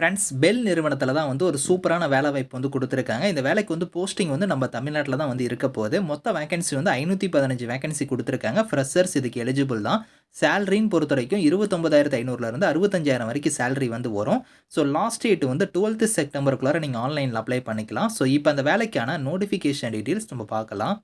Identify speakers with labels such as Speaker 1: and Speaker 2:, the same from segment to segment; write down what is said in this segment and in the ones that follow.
Speaker 1: Friends bell நிறுவனத்தில் தான் வந்து ஒரு சூப்பரான வேலை வாய்ப்பு வந்து கொடுத்துருக்காங்க. இந்த வேலைக்கு வந்து போஸ்டிங் வந்து நம்ம தமிழ்நாட்டில் தான் வந்து இருக்க போகுது. மொத்த வேகன்சி வந்து ஐநூற்றி பதினஞ்சு வேகன்சி கொடுத்துருக்காங்க. ஃப்ரெஷர்ஸ் இதுக்கு எலிஜிபிள் தான். சேலரின்னு பொறுத்த வரைக்கும் இருபத்தொம்பதாயிரத்து ஐநூறுலேருந்து அறுபத்தஞ்சாயிரம் வரைக்கும் சேலரி வந்து வரும். ஸோ லாஸ்ட் டேட் வந்து டுவெல்த்து செப்டம்பருக்குள்ளார நீங்கள் ஆன்லைனில் அப்ளை பண்ணிக்கலாம். ஸோ இப்போ அந்த வேலைக்கான நோட்டிஃபிகேஷன் டீட்டெயில்ஸ் நம்ம பார்க்கலாம்.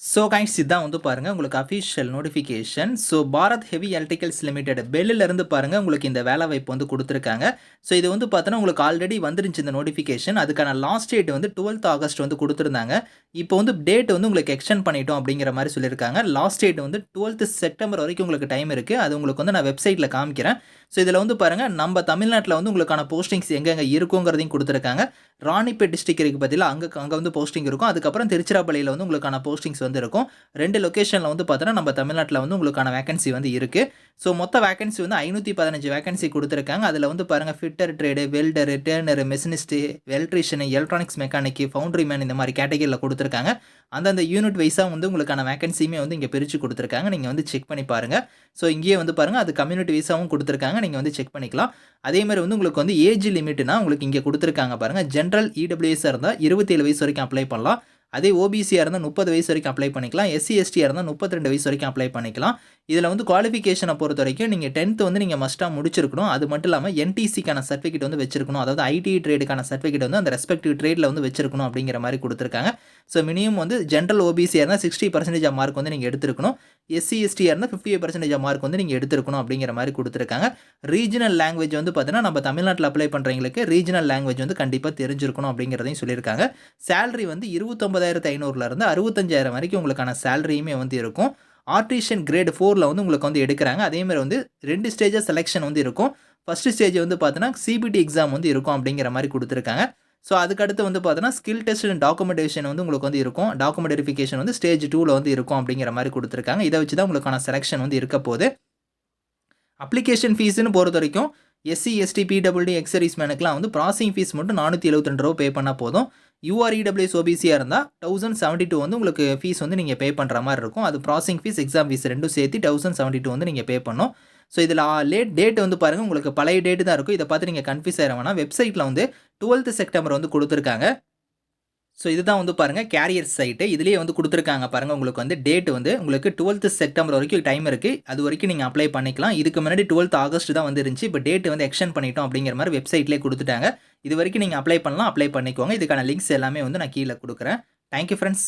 Speaker 1: ஸோ கைண்ட்ஸ் இதான் வந்து பாருங்கள் உங்களுக்கு official notification so Bharat heavy electricals limited பெல்லிருந்து பாருங்கள் உங்களுக்கு இந்த வேலை வாய்ப்பு வந்து கொடுத்துருக்காங்க. ஸோ இது வந்து பார்த்தோன்னா உங்களுக்கு ஆல்ரெடி வந்துருந்துச்சு இந்த நோட்டிஃபிகேஷன் அதுக்கான லாஸ்ட் டேட் வந்து டுவெல்த் ஆகஸ்ட் வந்து கொடுத்துருந்தாங்க. இப்போ வந்து டேட் வந்து உங்களுக்கு எக்ஸ்டெண்ட் பண்ணிட்டோம் அப்படிங்கிற மாதிரி சொல்லியிருக்காங்க. லாஸ்ட் டேட் வந்து டுவெல்த் செப்டம்பர் வரைக்கும் உங்களுக்கு டைம் இருக்குது அது உங்களுக்கு வந்து நான் வெப்சைட்டில் காமிக்கிறேன். ஸோ இதில் வந்து பாருங்கள் நம்ம தமிழ்நாட்டில் வந்து உங்களுக்கான போஸ்டிங்ஸ் எங்கெங்கே இருக்குங்கிறதையும் கொடுத்துருக்காங்க. ராணிப்பேட் டிஸ்ட்ரிக் இருக்குது பார்த்தீங்களா அங்கே அங்கே வந்து போஸ்டிங் இருக்கும். அதுக்கப்புறம் திருச்சிராப்பள்ளியில் வந்து உங்களுக்கான போஸ்டிங்ஸ் வந்து இருக்கும். ரெண்டு லொக்கேஷனில் வந்து பார்த்தோன்னா நம்ம தமிழ்நாட்டில் வந்து உங்களுக்கான வேகன்சி வந்து இருக்குது ஸோ மொத்த வேகன்சி வந்து ஐநூற்றி பதினஞ்சு வேகன்சி கொடுத்துருக்காங்க. அதில் வந்து பாருங்கள் fitter trade welder turner machinist electrician electronics mechanic foundry man இந்த மாதிரி கேட்டகரியில் கொடுத்துருக்காங்க. அந்தந்த யூனிட் வைஸாக வந்து உங்களுக்கான வேகன்சியுமே வந்து இங்கே பிரித்து கொடுத்துருக்காங்க. நீங்கள் வந்து செக் பண்ணி பாருங்கள் ஸோ இங்கேயே வந்து பாருங்கள் அது கம்யூனிட்டி வைஸாகவும் கொடுத்துருக்காங்க. நீங்கள் வந்து செக் பண்ணிக்கலாம். அதே மாதிரி வந்து உங்களுக்கு வந்து ஏஜ் லிமிட்னா உங்களுக்கு இங்கே கொடுத்துருக்காங்க பாருங்கள் ஜென்ரல் இடபிள்யூஎஸ்ஸாக இருந்தால் இருபத்தேழு வயசு வரைக்கும் அப்ளை பண்ணலாம். அதே ஓபிசியாக இருந்தால் முப்பது வயசு வரைக்கும் அப்ளை பண்ணிக்கலாம். எஸ்சி எஸ்டியாக இருந்தால் முப்பத்திரெண்டு வயசு வரைக்கும் அப்ளை பண்ணிக்கலாம். இதில் வந்து குவாலிஃபிகேஷனை பொறுத்த வரைக்கும் நீங்கள் டென்த்து வந்து நீங்கள் மஸ்ட்டாக முடிச்சிருக்கணும். அது மட்டும் இல்லாமல் என்டிசிக்கான சர்டிஃபிகேட் வந்து வச்சிருக்கணும். அதாவது ஐடி ட்ரேடுக்கான சர்டிஃபிகேட் வந்து அந்த ரெஸ்பெக்டிவ் ட்ரேடில் வந்து வச்சிருக்கணும் அப்படிங்கிற மாதிரி கொடுத்துருக்காங்க. ஸோ மினிமம் வந்து ஜென்ரல் ஓபிசியாக இருந்தால் சிக்ஸ்டி பர்சன்டேஜ் மார்க் வந்து நீங்கள் எடுத்துருக்கணும். எஸ்சி எஸ்டியாக இருந்தால் ஃபிஃப்டி பர்சன்டேஜ் மார்க் வந்து நீங்கள் எடுத்துருக்கணும் அப்படிங்கிற மாதிரி கொடுத்துருக்காங்க. ரீஜனல் லாங்குவேஜ் வந்து பார்த்தீங்கன்னா நம்ம தமிழ்நாட்டில் அப்ளை பண்ணுறவங்களுக்கு ரீஜனல் லாங்குவேஜ் வந்து கண்டிப்பாக தெரிஞ்சிருக்கணும் அப்படிங்கிறதையும் சொல்லியிருக்காங்க. சேலரி வந்து இருபத்தொம்பதாயிரத்து ஐநூறுலேருந்து அறுபத்தஞ்சாயிரம் வரைக்கும் உங்களுக்கான சேலரியுமே வந்து இருக்கும். ஆர்டிஷியன் கிரேட் ஃபோரில் வந்து உங்களுக்கு வந்து எடுக்கிறாங்க. அதேமாதிரி வந்து ரெண்டு ஸ்டேஜாக செலெக்ஷன் வந்து இருக்கும். ஃபஸ்ட்டு ஸ்டேஜ் வந்து பார்த்தீங்கன்னா சிபிடி எக்ஸாம் வந்து இருக்கும் அப்படிங்கிற மாதிரி கொடுத்துருக்காங்க. ஸோ அதுக்கடுத்து வந்து பார்த்தோன்னா ஸ்கில் டெஸ்ட் அண்ட் டாக்குமெண்டேஷன் வந்து உங்களுக்கு வந்து இருக்கும். டாக்குமெண்ட் வெரிஃபிகேஷன் வந்து ஸ்டேஜ் டூவில் வந்து இருக்கும் அப்படிங்கிற மாதிரி கொடுத்துருக்காங்க. இதை வச்சு தான் உங்களுக்கான செலெக்ஷன் வந்து இருக்க போது அப்ளிகேஷன் ஃபீஸ்னு பொறுத்த வரைக்கும் எஸ்சி எஸ்டி பிடபிள்யூடி எக்ஸரிஸ் மேனுக்குலாம் வந்து ப்ராசிங் ஃபீஸ் மட்டும் நானூற்றி எழுபத்தி ரூபா பே பண்ணால் போதும். யூஆர்இடபிள்யூஎஸ் ஓபிசியாக இருந்தால் தௌசண்ட் செவன்ட்டி டூ வந்து உங்களுக்கு ஃபீஸ் வந்து நீங்கள் பே பண்ணுற மாதிரி இருக்கும். அது ப்ராசிங் ஃபீஸ் எக்ஸாம் ஃபீஸ் ரெண்டும் சேர்த்து தௌசண்ட் செவன்ட்டி டூ வந்து நீங்கள் பே பண்ணணும் ஸோ இதில் லேட் டேட் வந்து பாருங்கள் உங்களுக்கு பழைய டேட்டு தான் இருக்கும். இதை பார்த்து நீங்கள் கன்ஃபியூஸ் ஆகிற வேணாம். வெப்சைட்டில் வந்து டுவெல்த்து செப்டம்பர் வந்து கொடுத்துருக்காங்க. ஸோ இதுதான் வந்து பாருங்கள் கேரியர் சைட்டு இதுலேயே வந்து கொடுத்துருக்காங்க பாருங்கள் உங்களுக்கு வந்து டேட் வந்து உங்களுக்கு டுவெல்த்து செப்டம்பர் வரைக்கும் டைம் இருக்குது அது வரைக்கும் நீங்கள் அப்ளை பண்ணிக்கலாம். இதுக்கு முன்னாடி டுவெல்த் ஆகஸ்ட் தான் வந்து இருந்துச்சு. இப்போ டேட் வந்து எக்ஸ்டெண்ட் பண்ணிட்டோம் அப்படிங்கிற மாதிரி வெப்சைட்லேயே கொடுத்துட்டாங்க. இது வரைக்கும் நீங்கள் அப்ளை பண்ணலாம் அப்ளை பண்ணிக்கோங்க. இதுக்கான லிங்க்ஸ் எல்லாமே வந்து நான் கீழே கொடுக்குறேன். Thank you friends